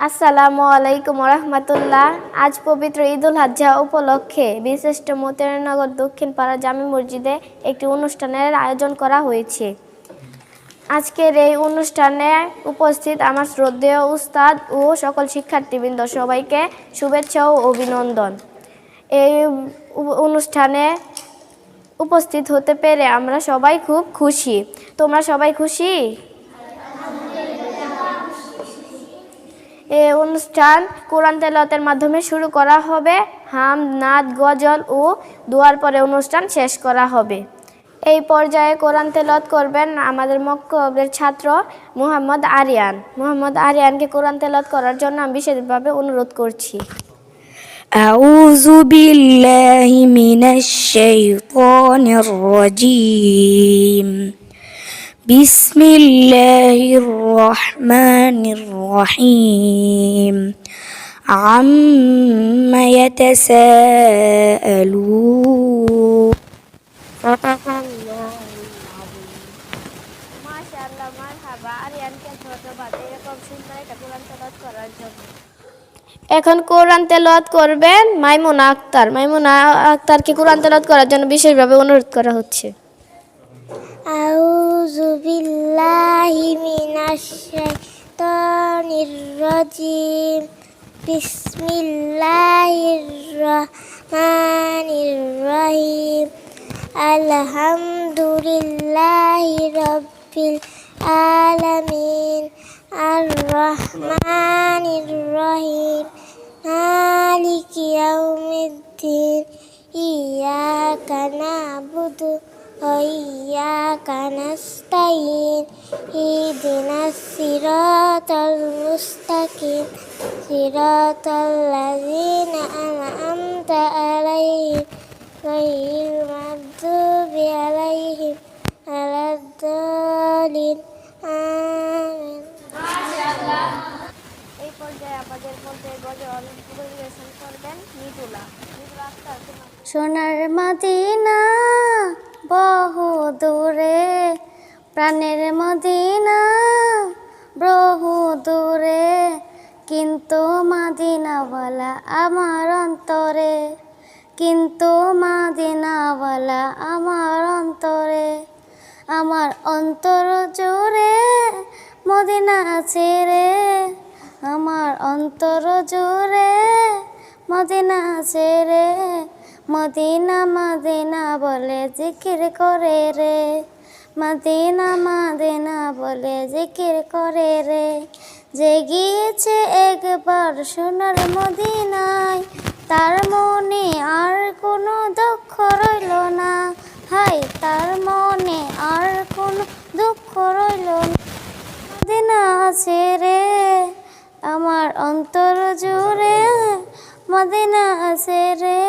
আসসালামু আলাইকুম রহমতুল্লাহ আজ পবিত্র ঈদুল আজহা উপলক্ষে বিশিষ্ট মতিরানগর দক্ষিণ পাড়া জামি মসজিদে একটি অনুষ্ঠানের আয়োজন করা হয়েছে। আজকের এই অনুষ্ঠানে উপস্থিত আমার শ্রদ্ধেয় উস্তাদ ও সকল শিক্ষার্থীবৃন্দ সবাইকে শুভেচ্ছা ও অভিনন্দন। এই অনুষ্ঠানে উপস্থিত হতে পেরে আমরা সবাই খুব খুশি। তোমরা সবাই খুশি? অনুষ্ঠান কোরআন তেলাওয়াতের মাধ্যমে শুরু করা হবে হাম নাদ গজল ও দোয়ার পরে অনুষ্ঠান শেষ করা হবে এই পর্যায়ে কোরআন তেলাওয়াত করবেন আমাদের মক্কবের ছাত্র মুহাম্মদ আরিয়ান মুহাম্মদ আরিয়ানকে কোরআন তেলাওয়াত করার জন্য আমি বিশেষভাবে অনুরোধ করছি أعوذ بالله من الشيطان الرجيم بسم الله الرحمن الرحيم عما يتساءلون صدق الله মাশাআল্লাহ মারহাবা আরিয়ানকে ধন্যবাদ এরকম সুন্দর একটা কোরআন তেলাওয়াত করার জন্য এখন কোরআন তেলাওয়াত করবেন মাইমুনা আক্তার মাইমুনা আক্তারকে কোরআন তেলাওয়াত করার জন্য বিশেষভাবে অনুরোধ করা হচ্ছে أعوذ আউযু বিল্লাহি মিনাশ শাইতানির রাজিম বিসমিল্লাহির রহমানির রহিম আলহামদুলিল্লাহি রাব্বিল আলামিন আর রহমানির রহিম মালিক ইয়াউমিদ্দিন ইয়াকা নাবুদু وإياك نستعين اهدنا الصراط المستقيم صراط الذين أنعمت عليهم غير المغضوب عليهم ولا الضالين آمين এই পর্যায়ে আমাদের মধ্যে গজল পরিবেশন করবেন মৃদুলা মৃদুলা আক্তার তোমার সোনার মদিনা বহু দূরে, প্রাণের মদিনা, বহু দূরে, কিন্তু মাদিনাওয়ালা আমার অন্তরে, কিন্তু মাদিনাওয়ালা আমার অন্তরে, আমার অন্তর জুড়ে মদিনা আছে রে, আমার অন্তর জুড়ে মদিনা আছে রে। মদিনা মদিনা বলে জিকির করে রে। মদিনা মদিনা বলে জিকির করে রে। যে গিয়েছে একবার সোনার মদিনায়, তার মনে আর কোনো দুঃখ রইল না। হাই তার মনে আর কোনো দুঃখ রইল মদিনা আছে রে, আমার অন্তর জুড়ে। মদিনা আছে রে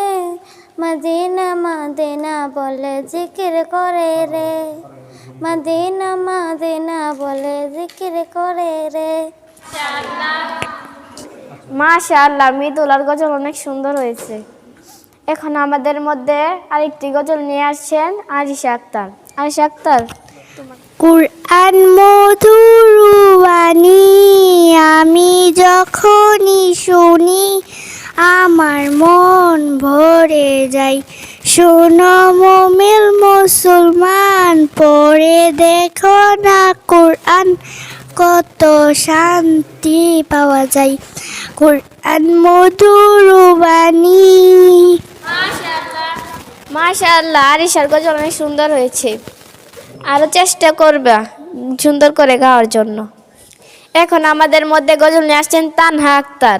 মদিনা মদিনা বলে জিকির করে রে। মদিনা মদিনা বলে জিকির করে রে। মাশাআল্লাহ মৃদুলার গজল অনেক সুন্দর হয়েছে। এখন আমাদের মধ্যে আরেকটি গজল নিয়ে আসছেন আরিশা আক্তার। আরিশা আক্তার। কুরআন মধুরবাণী আমি যখনই শুনি আমার মন ভরে যায়। শোনো মোমিল মুসলমান, পড়ে দেখো না কোরআন, কত শান্তি পাওয়া যায়। কোরআন মধুর মধুরবাণী মাশাআল্লাহ। আরিশার গজল অনেক সুন্দর হয়েছে। আরও চেষ্টা করবা সুন্দর করে গাওয়ার জন্য। এখন আমাদের মধ্যে গজল নিয়ে আসছেন তানহা আক্তার।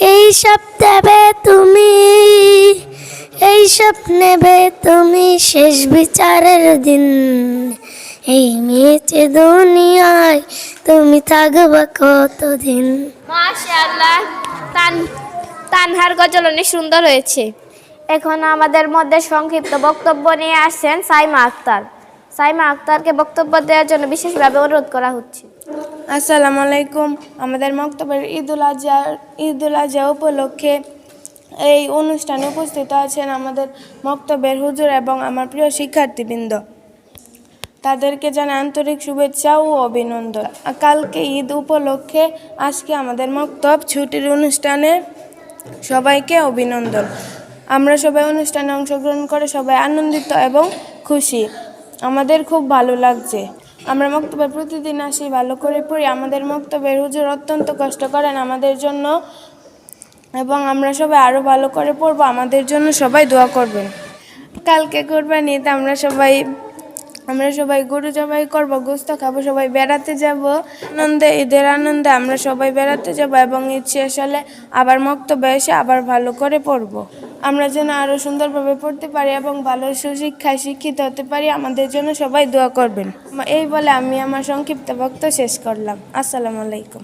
এই সব দেবে তুমি, এই সব নেবে তুমি শেষ বিচারের দিন। এই মেয়েছে দুনিয়ায়, তুমি থাকবা কতদিন? তান, তানহার গজল অনেক সুন্দর হয়েছে। এখন আমাদের মধ্যে সংক্ষিপ্ত বক্তব্য নিয়ে আসছেন সাইমা আক্তার। সাইমা আক্তারকে বক্তব্য দেওয়ার জন্য বিশেষভাবে অনুরোধ করা হচ্ছে। আসসালামু আলাইকুম আমাদের মক্তবের ঈদুল আজহা ঈদুল আজহা উপলক্ষে এই অনুষ্ঠানে উপস্থিত আছেন আমাদের মক্তবের হুজুর এবং আমার প্রিয় শিক্ষার্থীবৃন্দ। তাদেরকে জানাই আন্তরিক শুভেচ্ছা ও অভিনন্দন। কালকে ঈদ উপলক্ষে আজকে আমাদের মক্তব ছুটির অনুষ্ঠানে সবাইকে অভিনন্দন। আমরা সবাই অনুষ্ঠানে অংশগ্রহণ করে সবাই আনন্দিত এবং খুশি। আমাদের খুব ভালো লাগছে। আমরা মক্তবে প্রতিদিন আসি, ভালো করে পড়ি। আমাদের মক্তবের হুজুর অত্যন্ত কষ্ট করেন আমাদের জন্য এবং আমরা সবাই আরও ভালো করে পড়ব। আমাদের জন্য সবাই দোয়া করবেন। কালকে কোরবানিতে আমরা সবাই আমরা সবাই গরু জবাই করব গোস্ত খাব সবাই বেড়াতে যাব। আনন্দে ঈদের আনন্দে আমরা সবাই বেড়াতে যাব এবং ঈদ শেষ হলে আবার মক্তবে এসে আবার ভালো করে পড়ব। আমরা যেন আরও সুন্দরভাবে পড়তে পারি এবং ভালো সুশিক্ষায় শিক্ষিত হতে পারি আমাদের জন্য সবাই দোয়া করবেন। এই বলে আমি আমার সংক্ষিপ্ত বক্তব্য শেষ করলাম। আসসালামু আলাইকুম।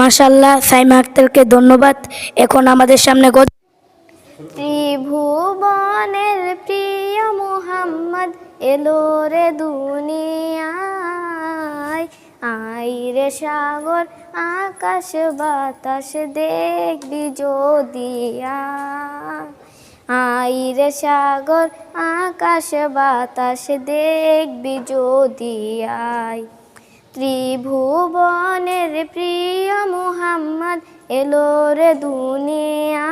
মাশাল্লাহ সাইমা আক্তারকে ধন্যবাদ। এখন আমাদের সামনে ত্রিভুবনের প্রিয় মোহাম্মদ এলো রে দুনিয়ায়। আই রে সাগর, আকাশ বাতাস দেখবি যদি আয়। আই রে সাগর, আকাশ বাতাস দেখবি যদি আয় ত্রিভুবনের প্রিয় মোহাম্মদ এলো রে আইর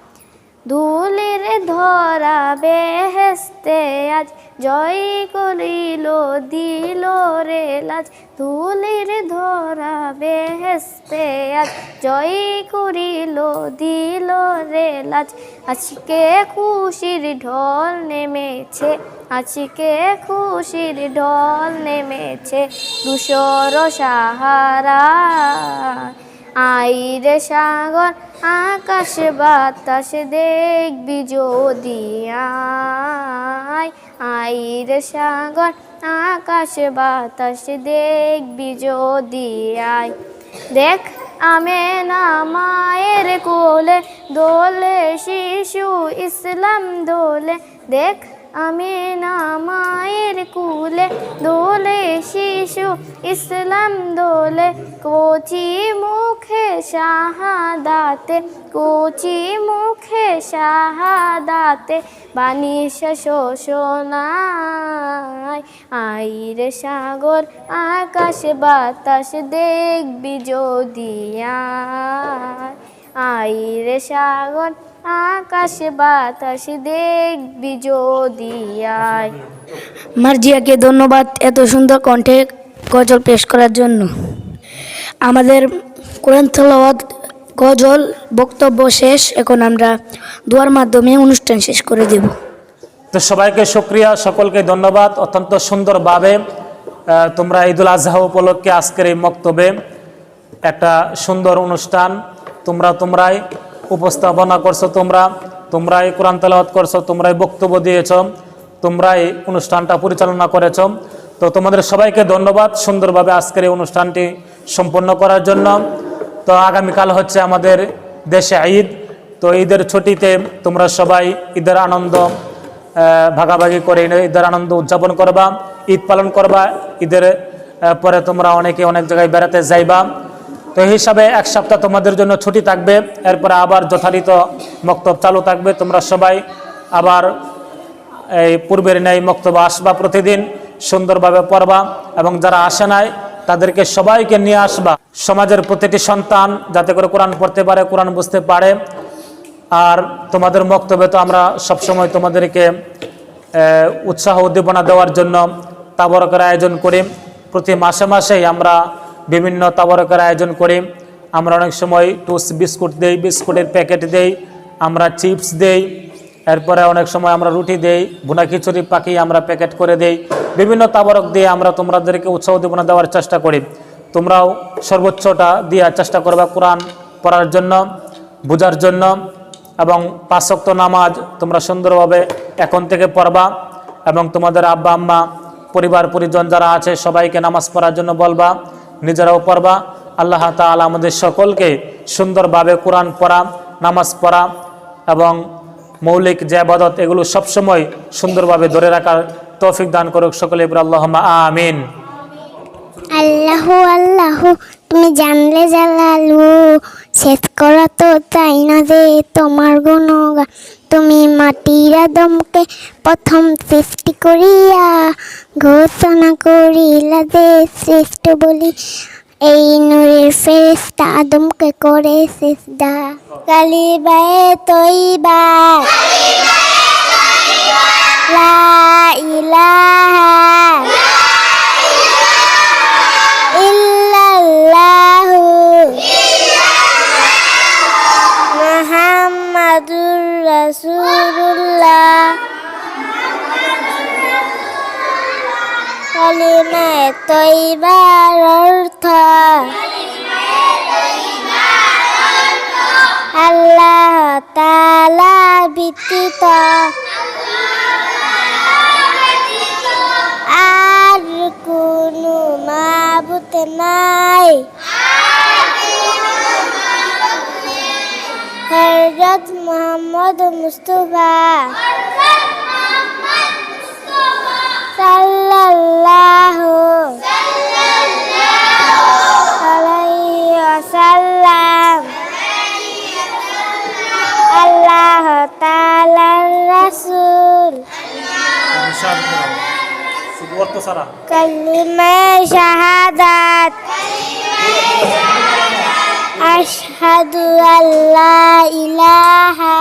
ধুলির ধরা বেহেস্তে আজ জয় করিল, দিল রে লাজ। ধুলির ধরা বেহেস্তে আজ জয় করিল, দিল রে লাজ। আজকে খুশির ঢল নেমেছে, আজকে খুশির ঢল নেমেছে, দুশোর সাহারা। আইরে সাগর, আকাশ বাতাস দেখবি যদি আইরে সাগর, আকাশ বাতাস দেখবি যদি আয়। দেখ, আমে না মায়ের কোলে, দোলে শিশু ইসলাম দোলে। দেখ আমি না মায়ের কুলে, দোলে শিশু, ইসলাম দোলে। কোচি মুখে শাহাদাতে, কোচি মুখে শাহাদাতে বানিস শোষণায়। আইরে সাগর, আকাশ বাতাস দেখবি যদি আয়। আইরে সাগর আকাশ বাতাস দেখবি যদি আয়। মার্জিয়াকে ধন্যবাদ এত সুন্দর কণ্ঠে গজল পেশ করার জন্য। আমাদের কোরআন তেলাওয়াত গজল বক্তব্য শেষ এখন আমরা দোয়ার মাধ্যমে অনুষ্ঠান শেষ করে দেব। তো সবাইকে শুক্রিয়া সকলকে ধন্যবাদ অত্যন্ত সুন্দরভাবে। তোমরা ঈদুল আজহা উপলক্ষে আজকের এই মক্তবে একটা সুন্দর অনুষ্ঠান তোমরা তোমরাই উপস্থাপনা করছ তোমরা, তোমরাই কোরআন তেলাওয়াত করছ, তোমরাই বক্তব্য দিয়েছ, তোমরাই অনুষ্ঠানটা পরিচালনা করেছ। তো তোমাদের সবাইকে ধন্যবাদ সুন্দরভাবে আজকের এই অনুষ্ঠানটি সম্পন্ন করার জন্য। তো আগামীকাল হচ্ছে আমাদের দেশে ঈদ, তো ঈদের ছুটিতে তোমরা সবাই ঈদের আনন্দ ভাগাভাগি করে ঈদের আনন্দ উদযাপন করবা, ঈদ পালন করবা। ঈদের পরে তোমরা অনেকে অনেক জায়গায় বেড়াতে যাইবা। তো এই হিসাবে এক সপ্তাহ তোমাদের জন্য ছুটি থাকবে, এরপরে আবার যথারীত মক্তব চালু থাকবে। তোমরা সবাই আবার এই পূর্বের ন্যায় মক্তব্য আসবা প্রতিদিন, সুন্দরভাবে পড়বা এবং যারা আসে নাই, তাদেরকে সবাইকে নিয়ে আসবা। সমাজের প্রতিটি সন্তান যাতে করে কোরআন পড়তে পারে, কোরআন বুঝতে পারে। আর তোমাদের বক্তব্যে তো আমরা সবসময় তোমাদেরকে উৎসাহ উদ্দীপনা দেওয়ার জন্য তাবরকের আয়োজন করি। প্রতি মাসে মাসেই আমরা বিভিন্ন তাবরকের আয়োজন করি। আমরা অনেক সময় টুস বিস্কুট দেই, বিস্কুটের প্যাকেট দেই, আমরা চিপস দেই, এরপরে অনেক সময় আমরা রুটি দেই, ভুনা খিচুড়ি, পাখি আমরা প্যাকেট করে দেই। বিভিন্ন তাবরক দিয়ে আমরা তোমাদেরকে উৎসাহ উদ্দীপনা দেওয়ার চেষ্টা করি। তোমরাও সর্বোচ্চটা দেওয়ার চেষ্টা করবা কোরআন পড়ার জন্য বোঝার জন্য, এবং পাঁচক্ত নামাজ তোমরা সুন্দরভাবে এখন থেকে পড়বা, এবং তোমাদের আব্বা আম্মা পরিবার পরিজন যারা আছে, সবাইকে নামাজ পড়ার জন্য বলবা। নিজেরাও পড়বা। আল্লাহ তাআলা আমাদের সকলকে সুন্দরভাবে কোরআন পড়া, নামাজ পড়া এবং মৌলিক যে আবাদত, এগুলো সবসময় সুন্দরভাবে ধরে রাখার তৌফিক দান করুক সকলে। আল্লাহ আমিন। আল্লাহ আল্লাহ, তুমি জানলে জালালু শেষ করা তো তাই না যে তোমার গুণগান তুমি মাটির আদমকে প্রথম সৃষ্টি করিয়া ঘোষণা করিলা যে শ্রেষ্ঠ বলি এই নূরের ফেরেস্তা আদমকে করে শেষদা কালিবায়ে তৈবা লা তৈবার অর্থ। আল্লাহ তাআলা ব্যতীত আর কোনো মাবুত নাই। হজরত মোহাম্মদ মুস্তফা। সাল্লাল্লাহু কালিমা শাহাদাত। আশহাদু আল্লা ইলাহা